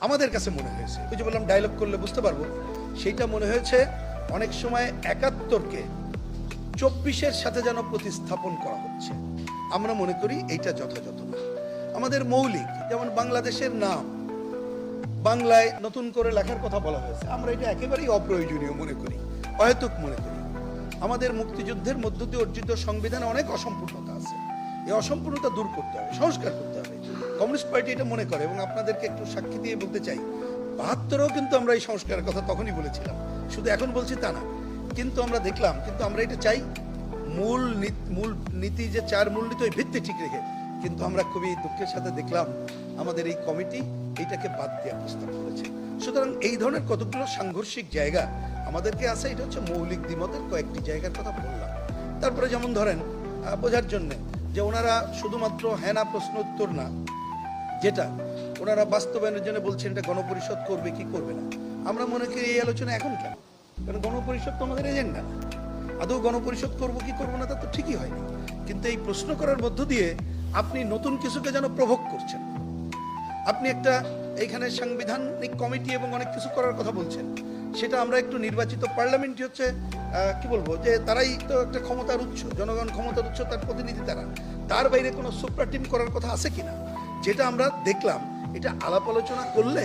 আমাদের কাছে মনে হয়েছে। ওই যে বললাম ডায়লগ করলে বুঝতে পারব। সেইটা মনে হয়েছে অনেক সময় একাত্তরকে চব্বিশের সাথে যেন প্রতিস্থাপন করা হচ্ছে। আমরা মনে করি এইটা যথাযথ না। আমাদের মৌলিক, যেমন বাংলাদেশের নাম, বাংলায় নতুন করে লেখার কথা বলা হয়েছে। আমরা এটা একেবারেই অপ্রয়োজনীয় মনে করি, অহেতুক মনে করি। আমাদের মুক্তিযুদ্ধের মধ্য দিয়ে অর্জিত সংবিধানে অনেক অসম্পূর্ণতা আছে। এই অসম্পূর্ণতা দূর করতে হবে, সংস্কার করতে হবে। কমিউনিস্ট পার্টি এটা মনে করে এবং আপনাদেরকে একটু সাক্ষী দিয়ে বলতে চাই, বাহাত্তরেও কিন্তু আমরা এই সংস্কারের কথা তখনই বলেছিলাম, শুধু এখন বলছি তা না। কিন্তু আমরা দেখলাম, কিন্তু আমরা এটা চাই, মূল নীত- মূল নীতি যে চার মূল মূলনীতি, ওই ভিত্তি ঠিক রেখে। কিন্তু আমরা খুবই দুঃখের সাথে দেখলাম, আমাদের এই কমিটি এইটাকে বাদ দেওয়া প্রস্তাব করেছে। সুতরাং এই ধরনের কতগুলো সাংঘর্ষিক জায়গা আমাদেরকে আছে, এটা হচ্ছে মৌলিক দ্বিমতের কয়েকটি জায়গার কথা বললাম। তারপরে যেমন ধরেন বোঝার জন্য যে ওনারা শুধুমাত্র হ্যাঁ না প্রশ্ন উত্তর না, যেটা ওনারা বাস্তবায়নের জন্য বলছেন এটা গণপরিষদ করবে, কি করবে না। আমরা মনে করি এই আলোচনা এখন কেন? কারণ গণপরিষদ তো আমাদের এজেন্ডা আদৌ গণপরিষদ করব, কি করব না, তা তো ঠিকই হয়নি। কিন্তু এই প্রশ্ন করার মধ্য দিয়ে আপনি নতুন কিছুকে যেন প্রভোগ করছেন। আপনি একটা এইখানে সাংবিধানিক কমিটি এবং অনেক কিছু করার কথা বলছেন। সেটা আমরা একটু নির্বাচিত পার্লামেন্টই হচ্ছে কি বলব, যে তারাই তো একটা ক্ষমতার উৎস, জনগণ ক্ষমতার উৎস, তার প্রতিনিধি তারা। তার বাইরে কোনো সুপ্রা টিম করার কথা আছে কিনা? যেটা আমরা দেখলাম, এটা আলাপ আলোচনা করলে